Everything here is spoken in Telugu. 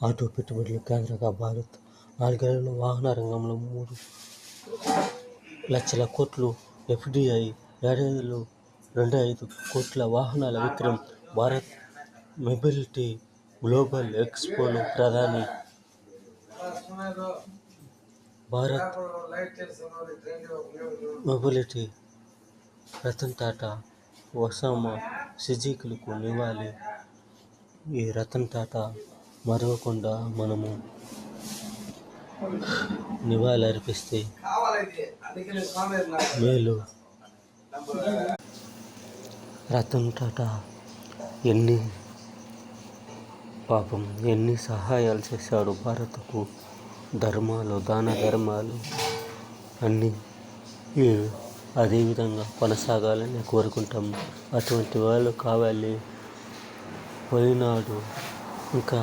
ఆటో పెట్టుబడుల కేంద్రంగా భారత్ నాలుగేళ్ళలో వాహన రంగంలో మూడు లక్షల కోట్లు ఎఫ్డిఐ ఏడాదిలో రెండు ఐదు కోట్ల వాహనాల విక్రయం భారత్ మొబిలిటీ గ్లోబల్ ఎక్స్పోలో ప్రధాని భారత్ మొబిలిటీ రతన్ టాటా ఒసామా సిజీకులకు నివాలి ఈ రతన్ టాటా మరవకుండా మనము నివాళి అర్పిస్తే మేలు. రతన్ టాటా ఎన్ని పాపం ఎన్ని సహాయాలు చేశాడు భారత్కు? ధర్మాలు దాన ధర్మాలు అన్నీ అదేవిధంగా కొనసాగాలని కోరుకుంటాం. అటువంటి వాళ్ళు కావాలి. పోయినాడు ఇంకా